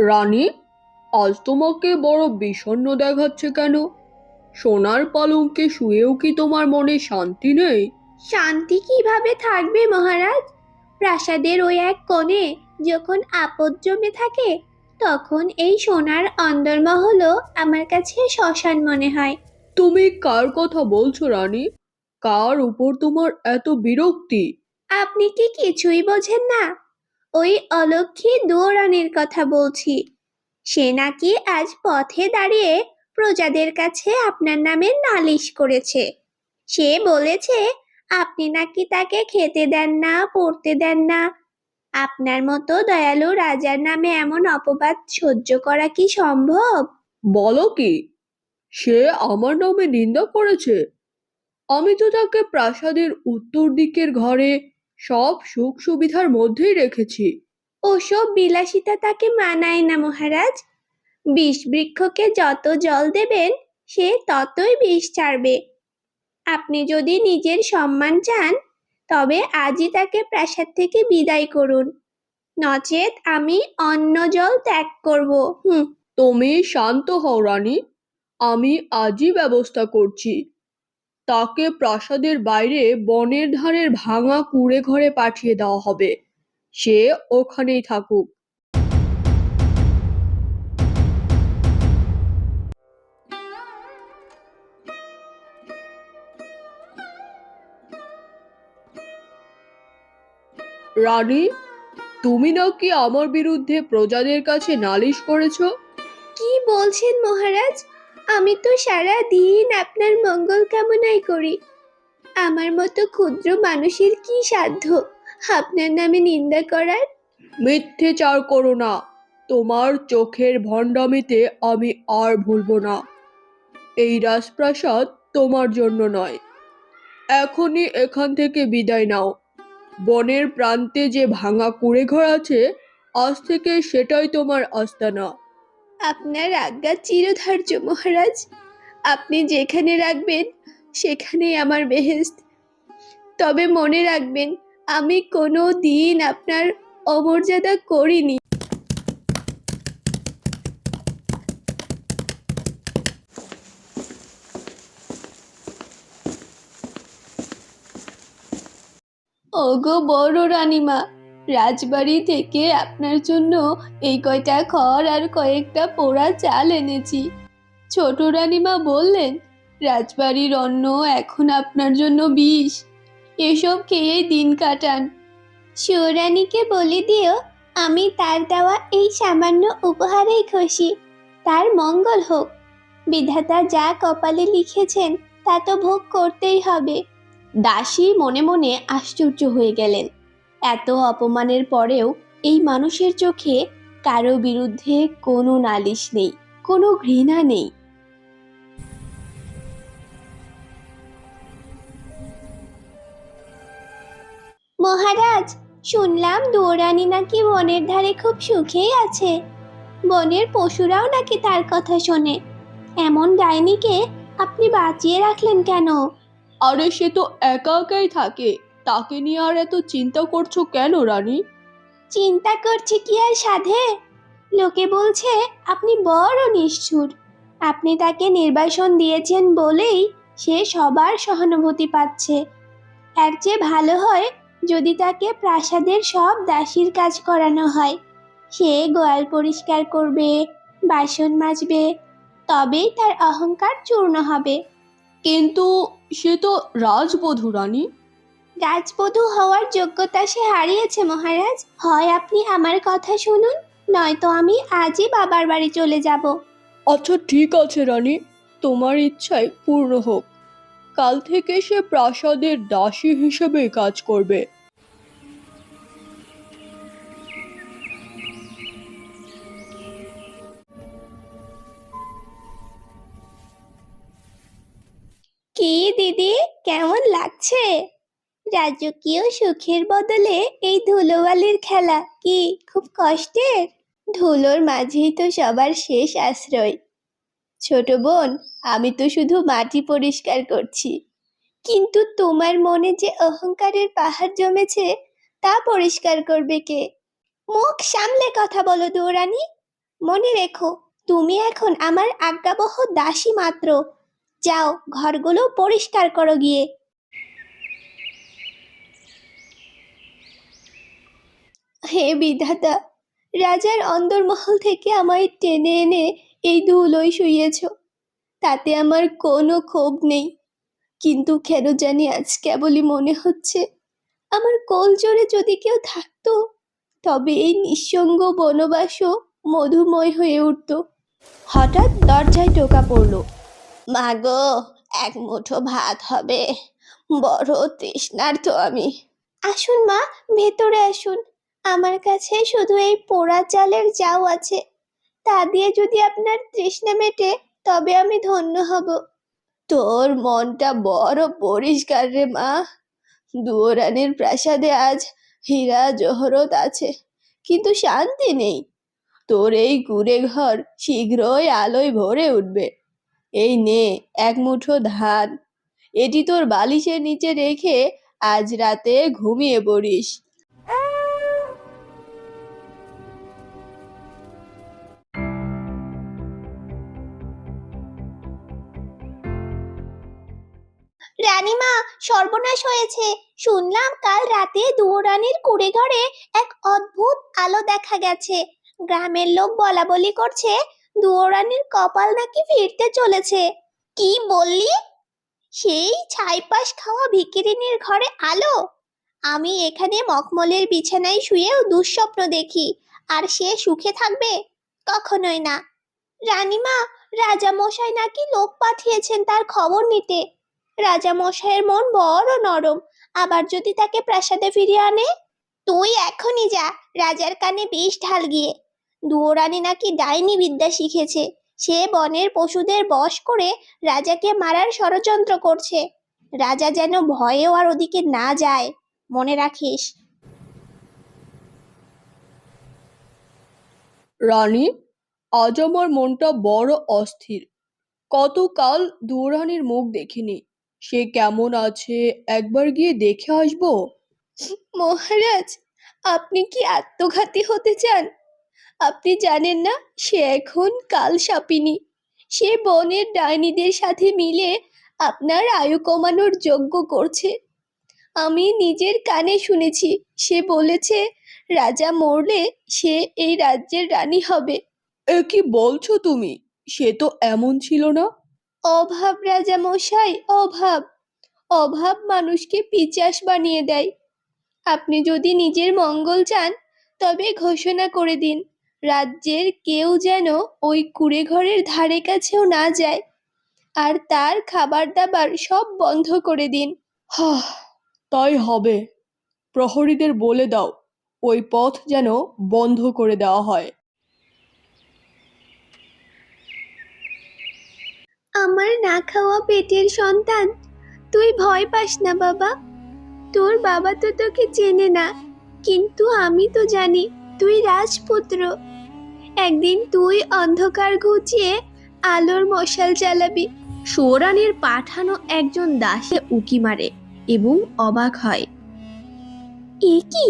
রানী আজ তোমাকে বড় বিষণ্ণ দেখাচ্ছে কেন? সোনার পালঙ্কে শুয়েও কি তোমার মনে শান্তি নেই? শান্তি কীভাবে থাকবে মহারাজ? প্রাসাদের ওই এক কোণে যখন আপদ জমে থাকে তখন এই সোনার অন্দরমহলও আমার কাছে শ্মশান মনে হয়। তুমি কার কথা বলছো রানী? কার উপর তোমার এত বিরক্তি? আপনি কি কিছুই বোঝেন না। ওই অলক্ষী দুরানির কথা বলছি। সে নাকি আজ পথে দাঁড়িয়ে প্রজাদের কাছে আপনার নামে নালিশ করেছে। সে বলেছে, আপনি নাকি তাকে খেতে দেন না, পড়তে দেন না। আপনার মতো দয়ালু রাজার নামে এমন অপবাদ সহ্য করা কি সম্ভব? বলো কি, সে আমার নামে নিন্দা করেছে। আমি তো তাকে প্রাসাদের উত্তর দিকের ঘরে সব সুখ সুবিধার মধ্যেই রেখেছি। ওসব বিলাসিতা তাকে মানায় না মহারাজ। বিষ বৃক্ষকে যত জল দেবেন সে ততই বিষ ছাড়বে। আপনি যদি নিজের সম্মান চান তবে আজই তাকে প্রাসাদ থেকে বিদায় করুন। নচেত আমি অন্য জল ত্যাগ করব। হুম তুমি শান্ত হও রানী। আমি আজই ব্যবস্থা করছি। তাকে প্রাসাদের বাইরে বনের ধারের ভাঙা কুড়ে ঘরে পাঠিয়ে দেওয়া হবে। সে ওখানেই থাকুক। রানী, তুমি নাকি আমার বিরুদ্ধে প্রজাদের কাছে নালিশ করেছ? কি বলছেন মহারাজ? আমি তো সারা দিন আপনার মঙ্গল কামনাই করি। আমার মতো ক্ষুদ্র মানুষের কি সাধ্য? আপনার নামে নিন্দা করার? মিথ্যেচার করো না। তোমার চোখের ভণ্ডামিতে আমি আর ভুলবো না। এই রাজপ্রাসাদ তোমার জন্য নয়। এখনই এখান থেকে বিদায় নাও। বনের প্রান্তে যে ভাঙা কুড়ে ঘর আছে, আজ থেকে সেটাই তোমার আস্তানা। আপনার আজ্ঞা চিরধার্য, মহারাজ। আপনি যেখানে রাখবেন, সেখানেই আমার বেহেস্ত তবে মনে রাখবেন, আমি কোনো দিন আপনার অমর্যাদা করিনি। ওগো বড় রানীমা রাজবাড়ি থেকে আপনার জন্য এই কয়টা খড় আর কয়েকটা পোড়া চাল এনেছি। ছোট রানীমা বললেন রাজবাড়ির অন্ন এখন আপনার জন্য বিষ। এসব খেয়ে দিন কাটান। শিবরানীকে বলে দিও আমি তার দেওয়া এই সামান্য উপহারেই খুশি। তার মঙ্গল হোক। বিধাতা যা কপালে লিখেছেন তা তো ভোগ করতেই হবে। দাসী মনে মনে আশ্চর্য হয়ে গেলেন। এত অপমানের পরেও এই মানুষের চোখে কারও বিরুদ্ধে কোনো নালিশ নেই, কোনো ঘৃণা নেই। মহারাজ, শুনলাম দৌড়ানি নাকি বনের ধারে খুব সুখেই আছে। বনের পশুরাও নাকি তার কথা শোনে। এমন ডাইনিকে আপনি বাঁচিয়ে রাখলেন কেন? আরে সে তো একা একাই থাকে। তাকে নিয়ে আর এত চিন্তা করছ কেন রানী? চিন্তা করছি কি আর সাধে? লোকে বলছে আপনি বড় নিষ্ঠুর। আপনি তাকে নির্বাসন দিয়েছেন বলেই সে সবার সহানুভূতি পাচ্ছে। এর চেয়ে ভালো হয় যদি তাকে প্রাসাদের সব দাসীর কাজ করানো হয়। সে গোয়াল পরিষ্কার করবে বাসন মাজবে তবেই তার অহংকার চূর্ণ হবে। কিন্তু সে তো রাজবধূ রানী। রাজবধূ হওয়ার যোগ্যতা সে হারিয়েছে মহারাজ। হয় আপনি আমার কথা শুনুন নয়তো আমি আজই বাবার বাড়ি চলে যাব। আচ্ছা ঠিক আছে রানী। তোমার ইচ্ছাই পূর্ণ হোক। কাল থেকে সে প্রাসাদের দাসী হিসেবে কাজ করবে। কি দিদি? কেমন লাগছে? রাজকীয় সুখের বদলে এই ধুলোবালির খেলা কি খুব কষ্টের? ধুলোর মাঝেই তো সবার শেষ আশ্রয়। ছোট বোন, আমি তো শুধু মাটি পরিষ্কার করছি। কিন্তু তোমার মনে যে অহংকারের পাহাড় জমেছে, তা পরিষ্কার করবে কে? মুখ সামলে কথা বলো দৌড়ানি মনে রেখো, তুমি এখন আমার আজ্ঞাবহ দাসী মাত্র। যাও, ঘরগুলো পরিষ্কার করো গিয়ে। হে বিধাতা, রাজার অন্দরমহল থেকে আমায় টেনে এনে এই ধুলোয় শুইয়েছ। তাতে আমার কোনো ক্ষোভ নেই। কিন্তু কেন জানি আজ কেবলই মনে হচ্ছে, আমার কোল জোরে যদি কেউ থাকতো, তবে এই নিঃসঙ্গ বনবাসও মধুময় হয়ে উঠত। হঠাৎ দরজায় টোকা পড়ল, মাগো, এক মুঠো ভাত হবে, বড় তৃষ্ণার্ত আমি। আসুন মা, ভেতরে আসুন। আমার কাছে শুধু এই পোড়া চালের যাও আছে। তা দিয়ে যদি আপনার তৃষ্ণা মেটে, তবে আমি ধন্য হব। তোর মনটা বড় পরিষ্কার রে মা। দুয়োরানির প্রাসাদে আজ হীরা জহরত আছে, কিন্তু শান্তি নেই। তোর এই কুড়ে ঘর শীঘ্রই আলোয় ভরে উঠবে। এই নে এক মুঠো ধান। এটি তোর বালিশের নিচে রেখে আজ রাতে ঘুমিয়ে পড়িস। রানীমা, সর্বনাশ হয়েছে। শুনলাম কাল রাতে দুয়োরানির কুড়ে ঘরে এক অদ্ভুত আলো দেখা গেছে। গ্রামের লোক বলা বলি করছে, দুয়োরানির কপাল নাকি ফিরতে চলেছে। কি বললি? সেই ছাইপাশ খাওয়া ভিকিরিনীর ঘরে আলো? আমি এখানে মখমলের বিছানায় শুয়েও দুঃস্বপ্ন দেখি, আর সে সুখে থাকবে? কখনোই না। রানীমা রাজা মশাই নাকি লোক পাঠিয়েছেন তার খবর নিতে। রাজা মশাইয়ের মন বড় নরম। আবার যদি তাকে প্রাসাদে ফিরিয়ে আনে? তুই এখনই যা, রাজার কানে বিষ ঢাল গিয়ে। দুয়োরানি নাকি ডাইনি বিদ্যা শিখেছে। সে বনের পশুদের বশ করে রাজাকে মারার ষড়যন্ত্র করছে। রাজা যেন ভয়েও আর ওদিকে না যায়, মনে রাখিস। রানী, আজ আমার মনটা বড় অস্থির। কতকাল দুরানির মুখ দেখিনি। সে কেমন আছে? একবার গিয়ে দেখে আসব? মহারাজ আপনি কি আত্মঘাতী হতে চান? আপনি জানেন না সে এখন কাল সাপিনী। সে বনের ডাইনিদের সাথে মিলে আপনার আয়ু কমানোর যজ্ঞ করছে। আমি নিজের কানে শুনেছি সে বলেছে রাজা মরলে সে এই রাজ্যের রানী হবে। এ কি বলছো তুমি? সে তো এমন ছিল না? অভাব রাজা মশাই, অভাব। অভাব মানুষকে পিচাস বানিয়ে দেয়। আপনি যদি নিজের মঙ্গল চান, তবে ঘোষণা করে দিন, রাজ্যের কেউ যেন ওই কুড়ে ঘরের ধারে কাছেও না যায়। আর তার খাবার দাবার সব বন্ধ করে দিন। হা তাই হবে। প্রহরীদের বলে দাও, ওই পথ যেন বন্ধ করে দেওয়া হয়। আমার না খাওয়া পেটের সন্তান। তুই ভয় পাস না, বাবা। তোর বাবা তো তোকে চেনে না, কিন্তু আমি তো জানি তুই রাজপুত্র। একদিন তুই অন্ধকার ঘুচিয়ে আলোর মশাল জ্বালাবি। সৌরানের পাঠানো একজন দাসে উকি মারে এবং অবাক হয়। এ কি?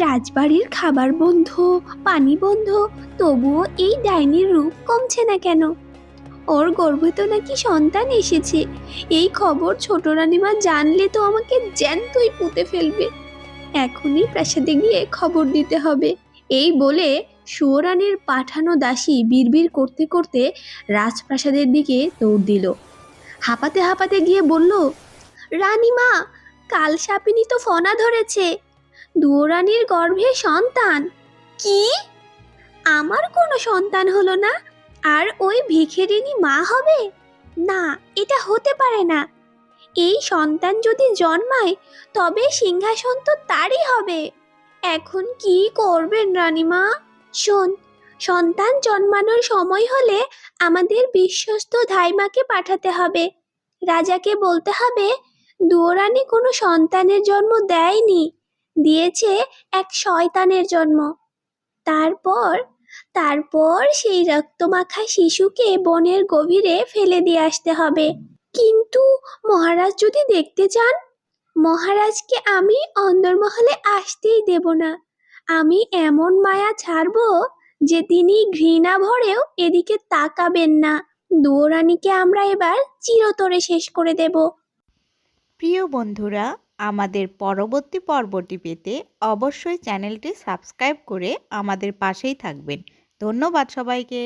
রাজবাড়ির খাবার বন্ধ, পানি বন্ধ, তবুও এই ডাইনির রূপ কমছে না কেন? ওর গর্ভে তো নাকি সন্তান এসেছে? এই খবর ছোট রানীমা জানলে তো আমাকে জ্যান্তই পুঁতে ফেলবে। এখনই প্রাসাদে গিয়ে খবর দিতে হবে। এই বলে সুয়োরানের পাঠানো দাসী বিড়বিড় করতে করতে রাজপ্রাসাদের দিকে দৌড় দিল। হাঁপাতে হাঁপাতে গিয়ে বলল, রানীমা, কাল সাপিনী তো ফনা ধরেছে। দুয়োরানীর গর্ভে সন্তান। কি? আমার কোনো সন্তান হলো না? আর ওই ভিখেরিনী মা হবে? না, এটা হতে পারে না। এই সন্তান যদি জন্মায়, তবে সিংহাসন তো তারই হবে। এখন কি করবেন রানীমা? শোন, সন্তান জন্মানোর সময় হলে আমাদের বিশ্বস্ত ধাইমাকে পাঠাতে হবে। রাজাকে বলতে হবে দুয়োরানী কোনো সন্তানের জন্ম দেয়নি, দিয়েছে এক শয়তানের জন্ম। তারপর তারপর সেই রক্তমাখা শিশুকে বনের গভীরে ফেলে দিয়ে আসতে হবে। কিন্তু মহারাজ যদি দেখতে চান, মহারাজকে আমি অন্দরমহলে আসতেই দেব না। আমি এমন মায়া ছাড়বো যে তিনি ঘৃণা ভরেও এদিকে তাকাবেন না। দুয়োরানীকে আমরা এবার চিরতরে শেষ করে দেব। প্রিয় বন্ধুরা আমাদের পরবর্তী পর্বটি পেতে অবশ্যই চ্যানেলটি সাবস্ক্রাইব করে আমাদের পাশেই থাকবেন। ধন্যবাদ সবাইকে।